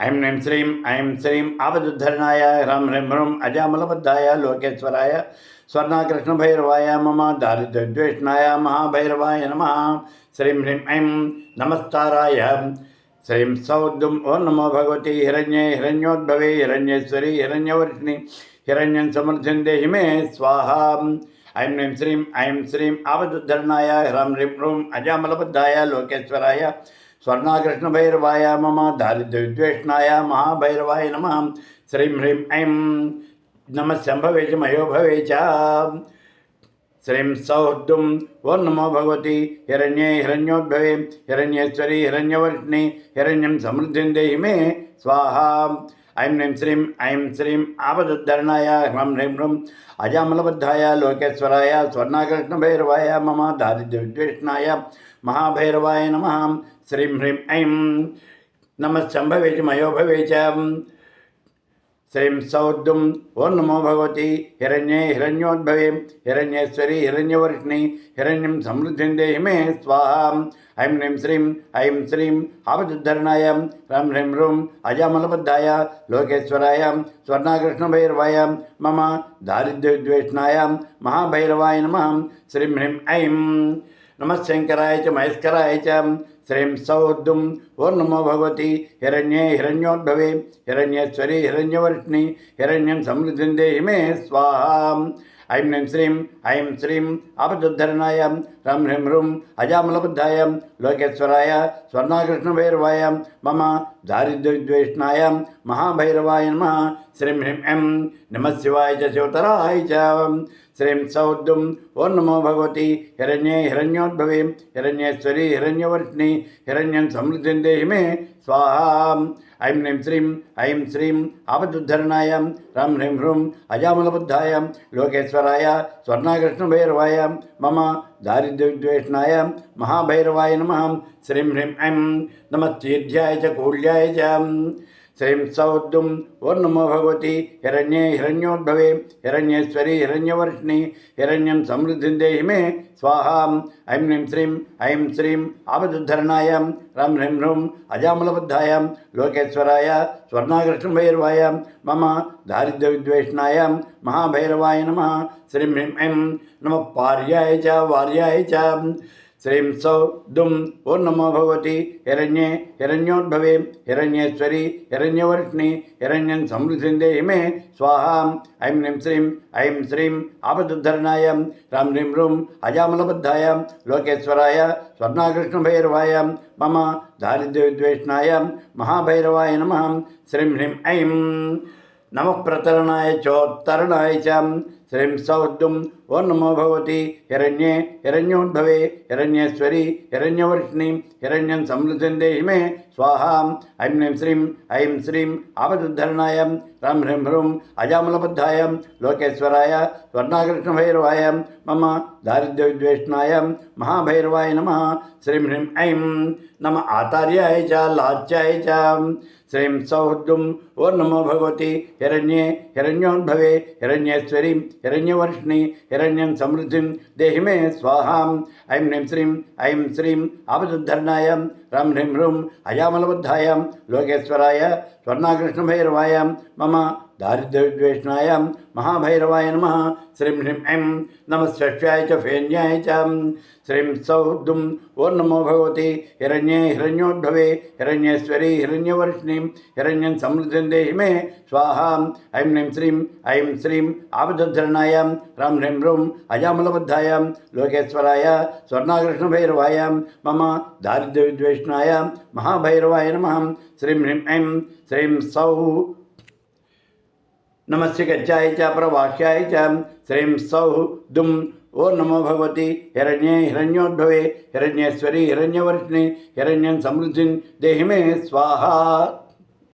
ऐं ऐं श्रीं ऐं श्रीं आपदुद्धरणाय ह्रं ह्रीं ह्रूं अजामलबद्धाय, लोकेश्वराय स्वर्णाकृष्णभैरवाय मम दारिद्र्यद्वेष्णाय महाभैरवाय नमः। श्रीं ह्रीं ऐं नमस्ताराय। श्रीं सौद्धुम् ओं नमो भगवती हिरण्ये, हिरण्योद्भवे, हिरण्येश्वरी, हिरण्यवर्षिणि, हिरण्यं समर्थ्यन्ते हिमे स्वाहा। ऐं ह्रीं श्रीं, ऐं श्रीं आवदुद्धरणाय ह्रं ह्रीं ह्रूं अजामलबद्धाय, लोकेश्वराय स्वर्णाकृष्णभैरवाय मम दारिद्र्यविद्वेष्णाय महाभैरवाय नम। श्रीं ह्रीं ऐं नम शम्भवे च मयो भवे च। श्रीं सौहृदुं वो नमो भगवती हिरण्ये हिरण्योद्भवे, हिरण्येश्वरी हिरण्यवर्षिणि हिरण्यं समृद्धिं देहि मे स्वाहा। ऐं ह्रीं श्रीं ऐं श्रीं आपदुद्धरणाय ह्रं ह्रीं ह्रं अजामलबद्धाय, लोकेश्वराय स्वर्णाकृष्णभैरवाय मम दारिद्र्यविद्वेष्णाय महाभैरवाय नमः। శ్రీం హ్రీం ఐం నమ శంభవే చ మయోభవే చ శ్రీం సౌద్దుం ఓ నమో భగవతి. హిరణ్యే హిరణ్యోద్భవే. హిరణ్యేశ్వరి హిరణ్యవర్షిణి హిరణ్యం సమృద్ధిం దేహి మే స్వాహ. ఐం హ్రీం శ్రీం ఐం శ్రీం ఆపదుద్ధరణాయ. హ్రం హ్రీం హ్రూం అజామలబద్ధాయ. లోకేశ్వరాయ. స్వర్ణాకృష్ణభైరవాయ. మమ దారిద్ర్యద్వేషణాయ. మహాభైరవాయ నమ. శ్రీం హ్రీం ఐం. నమశంకరాయ చ మహేశ్వరాయ చ. श्रीं सौद्धुं वो नमो भगवती हिरण्ये हिरण्योद्भवे। हिरण्येश्वरी हिरण्यवर्षिणी। हिरण्यं समृद्धिं देहि मे स्वाहा। ऐं ह्रीं श्रीं, ऐं श्रीं अपदुद्धरणाय रं ह्रीं ह्रूं अजामलबुद्धाय। लोकेश्वराय स्वर्णकृष्णभैरवाय। मम दारिद्र्यविद्वेष्णाय महाभैरवाय नमः। श्रीं ह्रीं ऐं नमः शिवाय च शिवतराय च। श्रीं सौद्धुम् ओं नमो भगवती हिण्य हिण्योद्भवी हिरण्येश्वरी हिण्यवर्षि हिरण्यं समृद्धि देहि मे स्वाहा। ऐं नीं श्रीं, ऐं श्रीं आपदुद्धरणाय रं ह्रीं ह्रूं अजामलबुद्धाय, लोकेश्वराय, स्वर्णाकृष्णभैरवाय, मम दारिद्र्यविद्वेषणाय, महाभैरवाय नमः। श्रीं ह्रीं ऐं नमस्तीर्ध्याय च कूल्याय च। శ్రీం సౌద్దుం ఓం నమో భగవతి హిరణ్యే హిరణ్యోద్భవే హిరణ్యేశ్వరి హిరణ్యవర్షిణి హిరణ్యం సమృద్ధిం దేహిమే స్వాహాం ఐం నిం శ్రీం ఐం శ్రీం ఆపదుద్ధరణాయ రం హ్రీం హ్రూం అజామలబద్ధాయ లోకేశ్వరాయ స్వర్ణాకృష్ణభైరవాయ మమ దారిద్ర్య విద్వేషణాయ మహాభైరవాయ నమ శ్రీం హ్రీం ఐం నమ పార్యాయ చ వార్యాయ చ శ్రీం సౌ దుమ్ ఓ నమో భగవతి హిరణ్యే హిరణ్యోద్భవే. హిరణ్యేశ్వరి హిరణ్యవర్షిణి హిరణ్యం సమృద్ధిం దేహి స్వాహాం. ఐం నిం శ్రీం ఐం శ్రీం ఆపదుద్ధరణాయ. రాం హ్రీం రూం అజామలబద్ధాయ. లోకేశ్వరాయ స్వర్ణాకృష్ణభైరవాయ. మమ దారిద్ర్యవిద్వేషణాయ. మహాభైరవాయ నమ. శ్రీం హ్రీం ఐం నమ ప్రతరణాయ చోత్తరణాయ చ. శ్రీం సౌద్దుం ఓం నమో భగవతి హిరణ్యే హిరణ్యోద్భవే. హిరణ్యేశ్వరి హిరణ్యవర్షిణి హిరణ్యం సమృద్ధిం దేహి स्वाहा, ऐं ह्रीं श्रीं, ऐं श्रीं आपदुद्धरणाय रं ह्रीं ह्रूं अजामलबद्धाय, लोकेश्वराय, स्वर्णाकृष्णभैरवाय, मम दारिद्र्यविद्वेष्णाय, महाभैरवाय नमः। श्रीं ह्रीं ऐं नम आचार्याय च लाच्याय च। श्रीं सौहृदुम् ओ नमो भगवति, हिरण्ये, हिरण्योद्भवे, हिरण्येश्वरीं, हिरण्यवर्षिणि, हिरण्यं समृद्धिं देहि मे स्वाहां। ऐं ह्रीं श्रीं, ऐं श्रीं आपदुद्धरणाय रं ह्रीं ह्रूं अजा అజామలబద్ధాయ లోకేశ్వరాయ స్వర్ణాకృష్ణభైరవాయాం మమ दारिद्र्यद्वेषणाय महाभैरवाय नमः। श्रीं ह्रीं ऐं नम च फेन्याय च। श्रीं सौदुं ओ नमो भगवती हिरण्ये हिरण्योद्भवे, हिरण्येश्वरी हिरण्यवर्षिणीं, हिरण्यं समृद्धिं देहि मे। स्वाहा। ऐं ह्रीं श्रीं, ऐं श्रीं आपदधरणायां ह्रां ह्रीं ह्रूं अजामलबद्धाय लोकेश्वराय, स्वर्णाकृष्णभैरवायां। मम दारिद्र्यविद्वेषणाय महाभैरवाय नमः। श्रीं ह्रीं ऐं श्रीं सौ नमस्य गच्छाय च प्रभाष्याय च श्रीं सौः दुं। ओ नमो भगवती हिरण्ये हिरण्योद्भवे, हिरण्येश्वरी हिरण्यवर्षिणि हिरण्यं समृद्धिं देहि मे स्वाहा।